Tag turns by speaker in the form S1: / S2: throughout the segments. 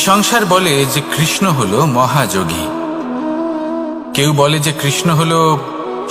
S1: সংসার বলে যে কৃষ্ণ হলো মহাযোগী। কেউ বলে যে কৃষ্ণ হলো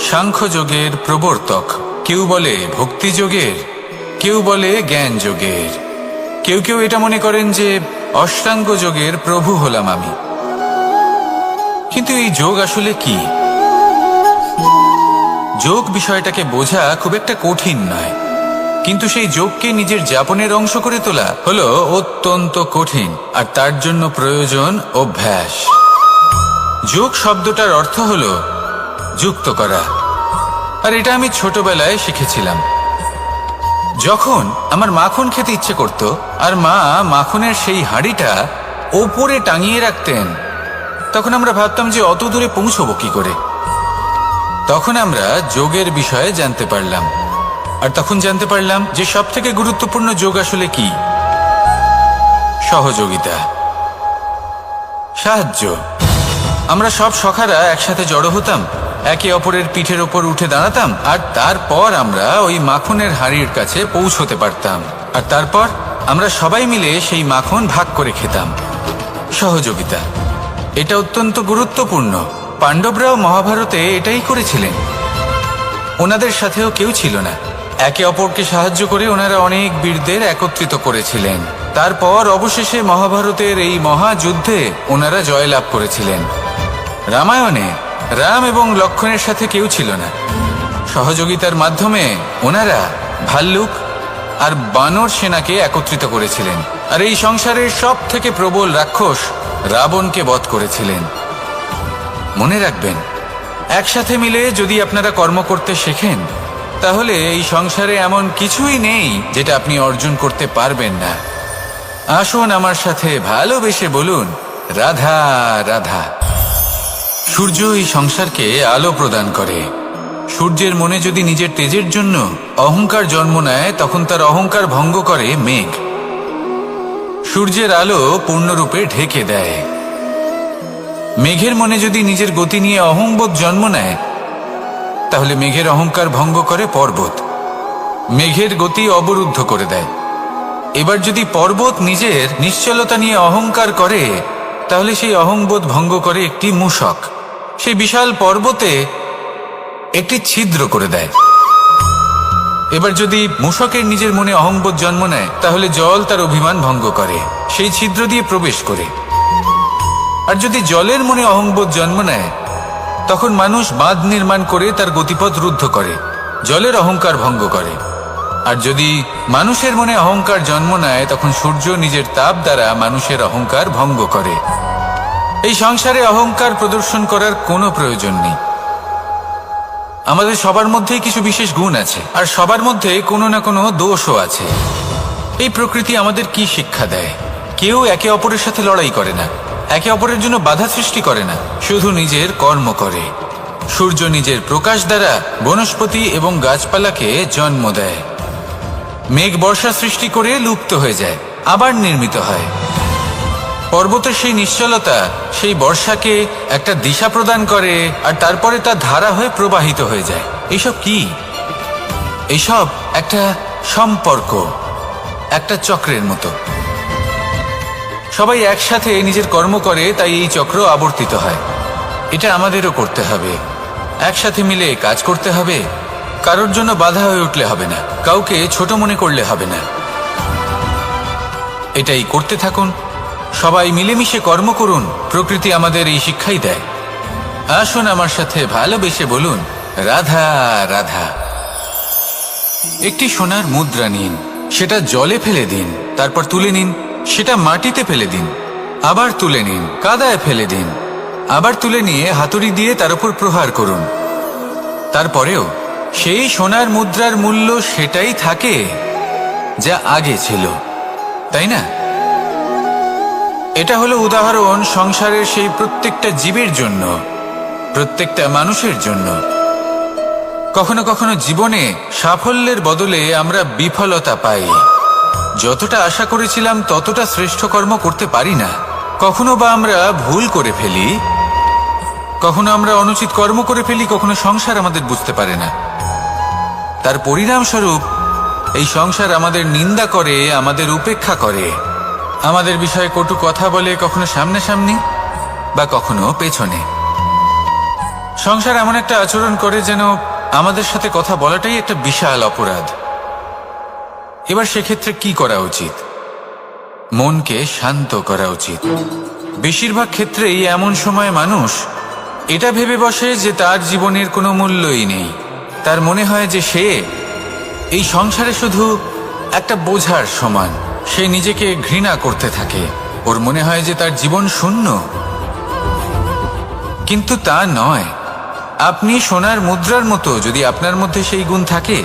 S1: সাংখ্য যোগের প্রবর্তক। কেউ বলে ভক্তি যোগের কেউ বলে জ্ঞান যোগের কেউ কেউ এটা মনে করেন যে অষ্টাঙ্গ যোগের প্রভু হলাম আমি। কিন্তু এই যোগ আসলে কি? যোগ বিষয়টাকে বোঝা খুব একটা কঠিন নয়। কিন্তু সেই যোগকে নিজের যাপনের অংশ করে তোলা হলো অত্যন্ত কঠিন আর তার জন্য প্রয়োজন অভ্যাস। যোগ শব্দটার অর্থ হলো যুক্ত করা। আর এটা আমি ছোটবেলায় শিখেছিলাম। যখন আমার মাখন খেতে ইচ্ছে করত আর মা মাখনের সেই হাঁড়িটা ওপরে টাঙিয়ে রাখতেন, তখন আমরা ভাবতাম যে অত দূরে পৌঁছবো কি করে? তখন আমরা যোগের বিষয়ে জানতে পারলাম। আর তখন জানতে পারলাম যে সব থেকে গুরুত্বপূর্ণ যোগ আসলে কি? সহযোগিতা। সাহায্য। আমরা সব সখারা একসাথে জড়ো হতাম, একে অপরের পিঠের ওপর উঠে দাঁড়াতাম, আর তারপর আমরা ওই মাখনের হাড়ির কাছে পৌঁছতে পারতাম। আর তারপর আমরা সবাই মিলে সেই মাখন ভাগ করে খেতাম। সহযোগিতা। এটা অত্যন্ত গুরুত্বপূর্ণ। পাণ্ডবরাও মহাভারতে এটাই করেছিলেন। ওনাদের সাথেও কেউ ছিল না। একে অপরকে সাহায্য করে ওনারা অনেক বীরদের একত্রিত করেছিলেন। তারপর অবশেষে মহাভারতের এই মহাযুদ্ধে ওনারা জয়লাভ করেছিলেন। রামায়ণে রাম এবং লক্ষণের সাথে কেউ ছিল না। সহযোগিতার মাধ্যমে ওনারা ভাল্লুক আর বানর সেনাকে একত্রিত করেছিলেন। আর এই সংসারের সব থেকে প্রবল রাক্ষস রাবণকে বধ করেছিলেন। মনে রাখবেন, একসাথে মিলে যদি আপনারা কর্ম করতে শেখেন তাহলে এই সংসারে এমন কিছুই নেই যেটা আপনি অর্জন করতে পারবেন না। আসুন আমার সাথে ভালোবেসে বলুন, রাধা রাধা। সূর্য এই সংসারকে আলো প্রদান করে। সূর্যের মনে যদি নিজের তেজের জন্য অহংকার জন্ম নেয়, তখন তার অহংকার ভঙ্গ করে মেঘ। সূর্যের আলো পূর্ণরূপে ঢেকে দেয়। মেঘের মনে যদি নিজের গতি নিয়ে অহংবোধ জন্ম নেয় তাহলে মেঘের অহংকার ভঙ্গ করে পর্বত। মেঘের গতি অবরুদ্ধ করে দেয়। এবার যদি পর্বত নিজের নিশ্চলতা নিয়ে অহংকার করে, তাহলে সেই অহংবোধ ভঙ্গ করে একটি মূষক। সেই বিশাল পর্বতে একটি ছিদ্র করে দেয়। এবার যদি মূষকের নিজের মনে অহংবোধ জন্ম নেয়, তাহলে জল তার অভিমান ভঙ্গ করে, সেই ছিদ্র দিয়ে প্রবেশ করে। আর যদি জলের মনে অহংবোধ জন্ম নেয় তখন মানুষ বাঁধ নির্মাণ করে তার গতিপথ রুদ্ধ করে, জলের অহংকার ভঙ্গ করে। আর যদি মানুষের মনে অহংকার জন্ম নেয়, তখন সূর্য নিজের তাপ দ্বারা মানুষের অহংকার ভঙ্গ করে। এই সংসারে অহংকার প্রদর্শন করার কোনো প্রয়োজন নেই। আমাদের সবার মধ্যেই কিছু বিশেষ গুণ আছে, আর সবার মধ্যে কোনো না কোনো দোষও আছে। এই প্রকৃতি আমাদের কি শিক্ষা দেয়? কেউ একে অপরের সাথে লড়াই করে না। একে অপরের জন্য বাধা সৃষ্টি করে না, শুধু নিজের কর্ম করে। সূর্য নিজের প্রকাশ দ্বারা বনস্পতি এবং গাছপালাকে জন্ম দেয়। মেঘ বর্ষা সৃষ্টি করে লুপ্ত হয়ে যায়, আবার নির্মিত হয়। পর্বতের সেই নিশ্চলতা, সেই বর্ষাকে একটা দিশা প্রদান করে, আর তারপরে তা ধারা হয়ে প্রবাহিত হয়ে যায়। এইসব কি? এইসব একটা সম্পর্ক, একটা চক্রের মতো। সবাই একসাথে নিজের কর্ম করে, তাই এই চক্র আবর্তিত হয়। এটা আমাদেরও করতে হবে। একসাথে মিলে কাজ করতে হবে। কারোর জন্য বাধা হয়ে উঠলে হবে না। কাউকে ছোট মনে করলে হবে না। এটাই করতে থাকুন। সবাই মিলেমিশে কর্ম করুন। প্রকৃতি আমাদের এই শিক্ষাই দেয়। আসুন আমার সাথে ভালোবেসে বলুন, রাধা রাধা। একটি সোনার মুদ্রা নিন। সেটা জলে ফেলে দিন। তারপর তুলে নিন। সেটা মাটিতে ফেলে দিন। আবার তুলে নিন, কাদায় ফেলে দিন। আবার তুলে নিয়ে হাতুড়ি দিয়ে তার উপর প্রহার করুন। তারপরেও সেই সোনার মুদ্রার মূল্য সেটাই থাকে যা আগে ছিল। তাই না? এটা হলো উদাহরণ সংসারের সেই প্রত্যেকটা জীবের জন্য, প্রত্যেকটা মানুষের জন্য। কখনো কখনো জীবনে সাফল্যের বদলে আমরা বিফলতা পাই। যতটা আশা করেছিলাম ততটা শ্রেষ্ঠ কর্ম করতে পারি না। কখনো বা আমরা ভুল করে ফেলি, কখনো আমরা অনুচিত কর্ম করে ফেলি, কখনো সংসার আমাদের বুঝতে পারে না। তার পরিণামস্বরূপ, এই সংসার আমাদের নিন্দা করে, আমাদের উপেক্ষা করে। আমাদের বিষয়ে কটু কথা বলে কখনো সামনাসামনি বা কখনো পেছনে। সংসার এমন একটা আচরণ করে যেন আমাদের সাথে কথা বলাটাই একটা বিশাল অপরাধ। এবার সেক্ষেত্রে কি করা উচিত? মনকে শান্ত করা উচিত। বেশিরভাগ ক্ষেত্রেই এমন সময় মানুষ এটা ভেবে বসে যে তার জীবনের কোনো মূল্যই নেই। তার মনে হয় যে সে এই সংসারে শুধু একটা বোঝার সমান। সে নিজেকে ঘৃণা করতে থাকে। ওর মনে হয় যে তার জীবন শূন্য। কিন্তু তা নয়। আপনি সোনার মুদ্রার মতো যদি আপনার মধ্যে সেই গুণ থাকে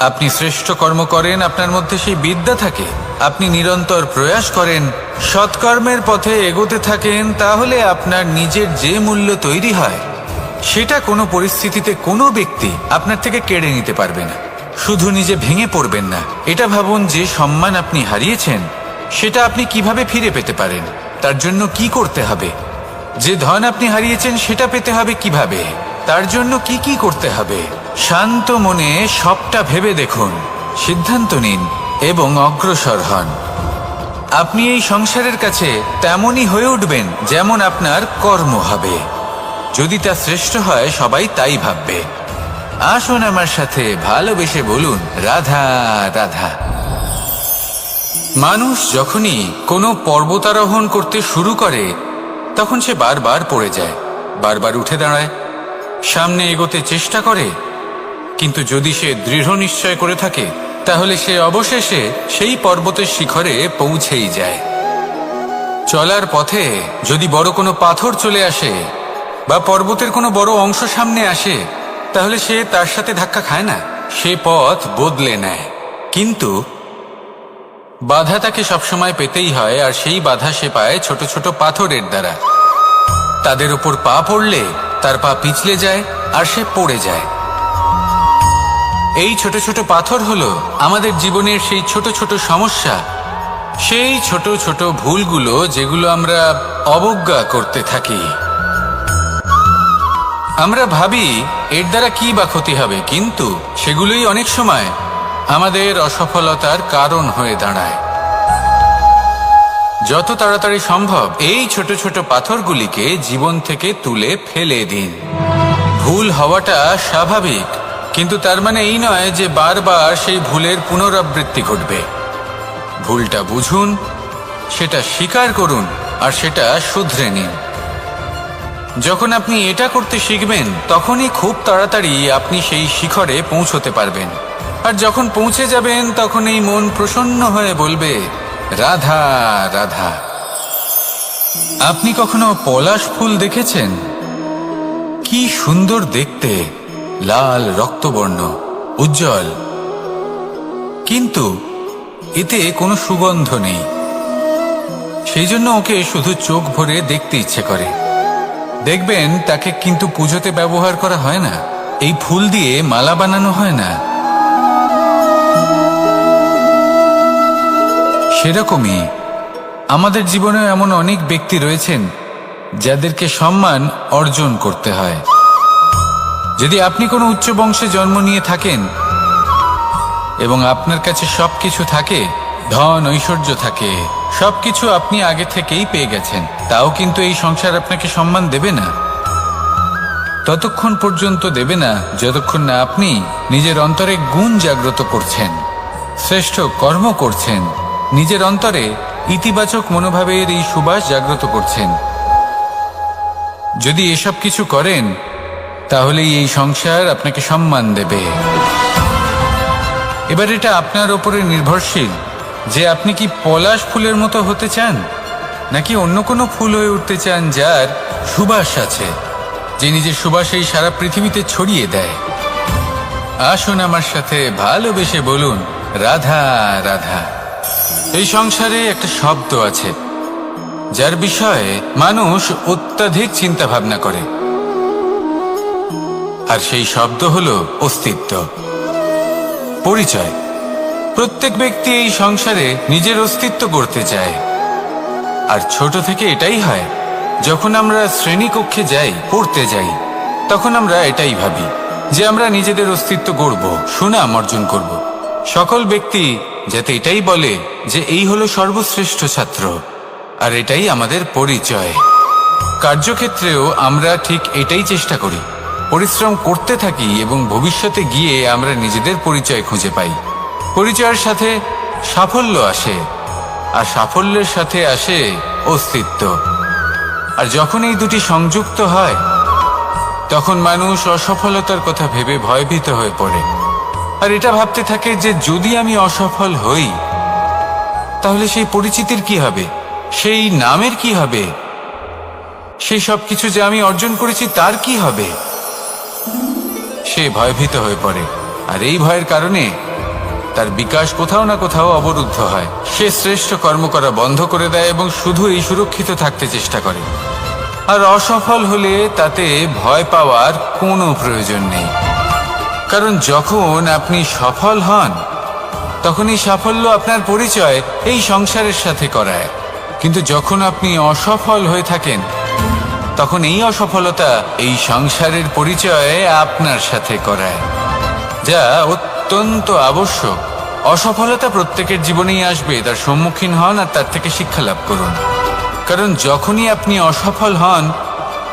S1: আপনি শ্রেষ্ঠ কর্ম করেন, আপনার মধ্যে সেই বিদ্যা থাকে। আপনি নিরন্তর প্রয়াস করেন, সৎকর্মের পথে এগোতে থাকেন, তাহলে আপনার নিজের যে মূল্য তৈরি হয়, সেটা কোনো পরিস্থিতিতে কোনো ব্যক্তি আপনার থেকে কেড়ে নিতে পারবে না। শুধু নিজে ভেঙে পড়বেন না। এটা ভাবুন, যে সম্মান আপনি হারিয়েছেন, সেটা আপনি কীভাবে ফিরে পেতে পারেন? তার জন্য কি করতে হবে? যে ধন আপনি হারিয়েছেন, সেটা পেতে হবে কীভাবে? তার জন্য কি কি করতে হবে? শান্ত মনে সবটা ভেবে দেখুন। সিদ্ধান্ত নিন এবং অগ্রসর হন। আপনি এই সংসারের কাছে তেমনই হয়ে উঠবেন যেমন আপনার কর্ম হবে। যদি তা শ্রেষ্ঠ হয়, সবাই তাই ভাববে। আসুন আমার সাথে ভালোবেসে বলুন, রাধা রাধা। মানুষ যখনই কোনো পর্বতারোহণ করতে শুরু করে, তখন সে বারবার পড়ে যায়, বারবার উঠে দাঁড়ায় সামনে এগোতে চেষ্টা করে, কিন্তু যদি সে দৃঢ় নিশ্চয় করে থাকে, তাহলে সে অবশেষে সেই পর্বতের শিখরে পৌঁছেই যায়। চলার পথে যদি বড় কোনো পাথর চলে আসে বা পর্বতের কোনো বড় অংশ সামনে আসে, তাহলে সে তার সাথে ধাক্কা খায় না, সে পথ বদলে নেয়। কিন্তু বাধা তাকে সবসময় পেতেই হয়, আর সেই বাধা সে পায় ছোট ছোট পাথরের দ্বারা। তাদের উপর পা পড়লে তার পা পিছলে যায় আর সে পড়ে যায়। এই ছোট ছোট পাথর হলো আমাদের জীবনের সেই ছোট ছোট সমস্যা, সেই ছোট ছোট ভুলগুলো যেগুলো আমরা অবজ্ঞা করতে থাকি। আমরা ভাবি এর দ্বারা কি বা ক্ষতি হবে, কিন্তু সেগুলোই অনেক সময় আমাদের অসফলতার কারণ হয়ে দাঁড়ায়। যত তাড়াতাড়ি সম্ভব এই ছোট ছোট পাথরগুলিকে জীবন থেকে তুলে ফেলে দিন। ভুল হওয়াটা স্বাভাবিক, কিন্তু তার মানে এই নয় যে বারবার সেই ভুলের পুনরাবৃত্তি ঘটবে। ভুলটা বুঝুন, সেটা স্বীকার করুন, আর সেটা শুধরে নিন। যখন আপনি এটা করতে শিখবেন, তখনই খুব তাড়াতাড়ি আপনি সেই শিখরে পৌঁছতে পারবেন। আর যখন পৌঁছে যাবেন, তখন এই মন প্রসন্ন হয়ে বলবে রাধা রাধা। আপনি কখনো পলাশ ফুল দেখেছেন? কি সুন্দর দেখতে, লাল রক্তবর্ণ, উজ্জ্বল। কিন্তু এতে কোনো সুগন্ধ নেই। সেই জন্য ওকে শুধু চোখ ভরে দেখতে ইচ্ছে করে। দেখবেন তাকে কিন্তু পুজোতে ব্যবহার করা হয় না। এই ফুল দিয়ে মালা বানানো হয় না। সেরকমই। আমাদের জীবনে এমন অনেক ব্যক্তি রয়েছেন যাদেরকে সম্মান অর্জন করতে হয়। যদি আপনি কোনো উচ্চ বংশে জন্ম নিয়ে থাকেন এবং আপনার কাছে সব কিছু থাকে, ধন, ঐশ্বর্য থাকে সব কিছু আপনি আগে থেকেই পেয়ে গেছেন, তাও কিন্তু এই সংসার আপনাকে সম্মান দেবে না। ততক্ষণ পর্যন্ত দেবে না যতক্ষণ না আপনি নিজের অন্তরে গুণ জাগ্রত করছেন, শ্রেষ্ঠ কর্ম করছেন। নিজের অন্তরে ইতিবাচক মনোভাবের এই সুবাস জাগ্রত করছেন। যদি এসব কিছু করেন, তাহলেই এই সংসার আপনাকে সম্মান দেবে। এবার এটা আপনার ওপরে নির্ভরশীল, যে আপনি কি পলাশ ফুলের মতো হতে চান, নাকি অন্য কোনো ফুল হয়ে উঠতে চান যার সুবাস আছে, যে নিজের সুবাস এই সারা পৃথিবীতে ছড়িয়ে দেয়। আসুন আমার সাথে ভালোবেসে বলুন, রাধা রাধা। এই সংসারে একটা শব্দ আছে, যার বিষয়ে মানুষ অত্যাধিক চিন্তা ভাবনা করে। আর সেই শব্দ হলো অস্তিত্ব। পরিচয়। প্রত্যেক ব্যক্তি এই সংসারে নিজের অস্তিত্ব করতে চায়। আর ছোট থেকে এটাই হয়, যখন আমরা শ্রেণীকক্ষে যাই, পড়তে যাই, তখন আমরা এটাই ভাবি যে আমরা নিজেদের অস্তিত্ব গড়ব, সুনাম অর্জন করব। সকল ব্যক্তি যাতে এটাই বলে যে এই হলো সর্বশ্রেষ্ঠ ছাত্র, আর এটাই আমাদের পরিচয়। কার্যক্ষেত্রেও আমরা ঠিক এটাই চেষ্টা করি। পরিশ্রম করতে থাকি এবং ভবিষ্যতে গিয়ে আমরা নিজেদের পরিচয় খুঁজে পাই। পরিচয়ের সাথে সাফল্য আসে, আর সাফল্যের সাথে আসে অস্তিত্ব। আর যখন এই দুটি সংযুক্ত হয়, তখন মানুষ অসফলতার কথা ভেবে ভয়ভীত হয়ে পড়ে। আর এটা ভাবতে থাকে যে যদি আমি অসফল হই, তাহলে সেই পরিচিতির কি হবে? সেই নামের কি হবে? সেই সব কিছু যে আমি অর্জন করেছি তার কি হবে? সে ভয়ভীত হয়ে পড়ে। আর এই ভয়ের কারণে তার বিকাশ কোথাও না কোথাও অবরুদ্ধ হয়। সে শ্রেষ্ঠ কর্ম করা বন্ধ করে দেয় এবং শুধু এই সুরক্ষিত থাকতে চেষ্টা করে। আর অসফল হলে তাতে ভয় পাওয়ার কোনো প্রয়োজন নেই। কারণ যখন আপনি সফল হন তখন এই সাফল্য আপনার পরিচয় এই সংসারের সাথে করায়। কিন্তু যখন আপনি অসফল হয়ে থাকেন, তখন এই অসফলতা এই সংসারের পরিচয় আপনার সাথে করায়, যা অত্যন্ত আবশ্যক। অসফলতা প্রত্যেকের জীবনেই আসবে, তার সম্মুখীন হন আর তার থেকে শিক্ষা লাভ করুন। কারণ যখনই আপনি অসফল হন,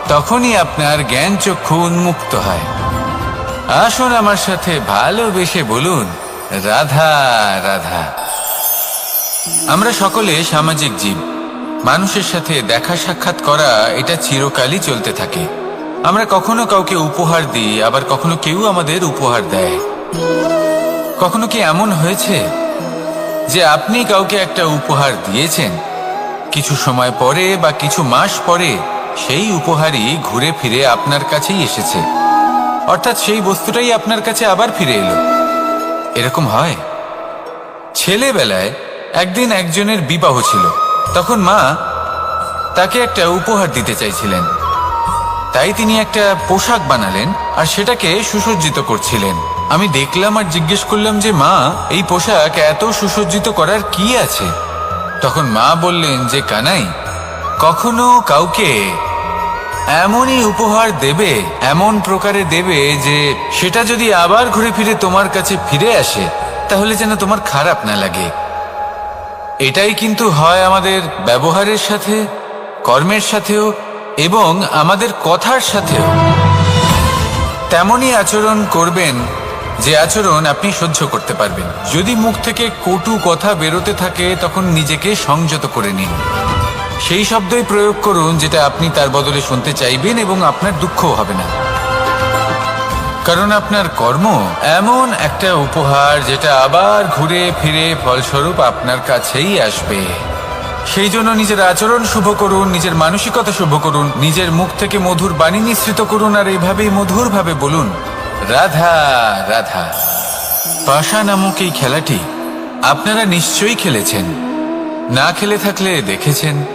S1: তখনই আপনার জ্ঞান চক্ষু উন্মুক্ত হয়। আসুন আমার সাথে ভালোবেসে বলুন, রাধা রাধা। আমরা সকলে সামাজিক জীব। মানুষের সাথে দেখা সাক্ষাৎ করা, এটা চিরকালই চলতে থাকে। আমরা কখনো কাউকে উপহার দিই, আবার কখনো কেউ আমাদের উপহার দেয়। কখনো কি এমন হয়েছে যে আপনি কাউকে একটা উপহার দিয়েছেন? কিছু সময় পরে বা কিছু মাস পরে সেই উপহারই ঘুরে ফিরে আপনার কাছেই এসেছে। অর্থাৎ সেই বস্তুটাই আপনার কাছে আবার ফিরে এলো। এরকম হয়? ছেলেবেলায় একদিন একজনের বিবাহ ছিল। তখন মা তাকে একটা উপহার দিতে চাইছিলেন। তাই তিনি একটা পোশাক বানালেন আর সেটাকে সুসজ্জিত করছিলেন। আমি দেখলাম আর জিজ্ঞেস করলাম যে, মা, এই পোশাক এত সুসজ্জিত করার কি আছে? তখন মা বললেন যে, কানাই, কখনো কাউকে এমনই উপহার দেবে, এমন প্রকারে দেবে যে সেটা যদি আবার ঘুরে ফিরে তোমার কাছে ফিরে আসে, তাহলে যেন তোমার খারাপ না লাগে। এটাই কিন্তু হয় আমাদের ব্যবহারের সাথে, কর্মের সাথেও এবং আমাদের কথার সাথেও। তেমনই আচরণ করবেন যে আচরণ আপনি সহ্য করতে পারবেন। যদি মুখ থেকে কটু কথা বেরোতে থাকে, তখন নিজেকে সংযত করে নিন। সেই শব্দই প্রয়োগ করুন যেটা আপনি তার বদলে শুনতে চাইবেন এবং আপনার দুঃখও হবে না। কারণ আপনার কর্ম এমন একটা উপহার যেটা আবার ঘুরে ফিরে ফলস্বরূপ আপনার কাছেই আসবে। সেই জন্য নিজের আচরণ শুভ করুন, নিজের মানসিকতা শুভ করুন, নিজের মুখ থেকে মধুর বাণী নিঃসৃত করুন আর এইভাবেই মধুরভাবে বলুন, রাধা রাধা। পাশা নামক এই খেলাটি আপনারা নিশ্চয়ই খেলেছেন। না খেলে থাকলে দেখেছেন।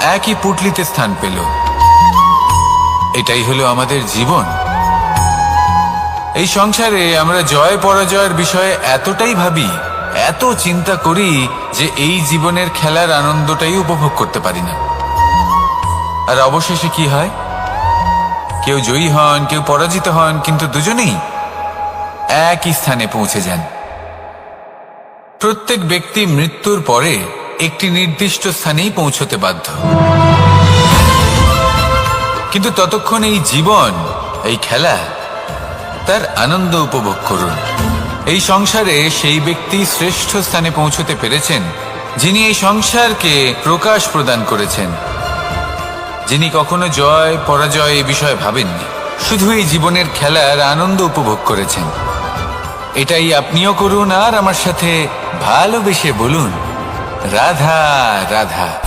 S1: একই পুটলিতে স্থান পেল। এটাই হলো আমাদের জীবন। এই সংসারে আমরা জয় পরাজয়ের বিষয়ে এতটাই ভাবি, এত চিন্তা করি যে এই জীবনের খেলার আনন্দটাই উপভোগ করতে পারি না। আর অবশেষে কি হয়? কেউ জয়ী হন, কেউ পরাজিত হন, কিন্তু দুজনেই একই স্থানে পৌঁছে যান। প্রত্যেক ব্যক্তি মৃত্যুর পরে একটি নির্দিষ্ট স্থানেই পৌঁছতে বাধ্য। কিন্তু ততক্ষণ এই জীবন, এই খেলা, তার আনন্দ উপভোগ করুন। এই সংসারে সেই ব্যক্তি শ্রেষ্ঠ স্থানে পৌঁছতে পেরেছেন, যিনি এই সংসারকে প্রকাশ প্রদান করেছেন। যিনি কখনো জয়, পরাজয় এ বিষয়ে ভাবেননি, শুধু এই জীবনের খেলার আনন্দ উপভোগ করেছেন। এটাই আপনিও করুন আর আমার সাথে ভালোবেসে বলুন। রাধা রাধা।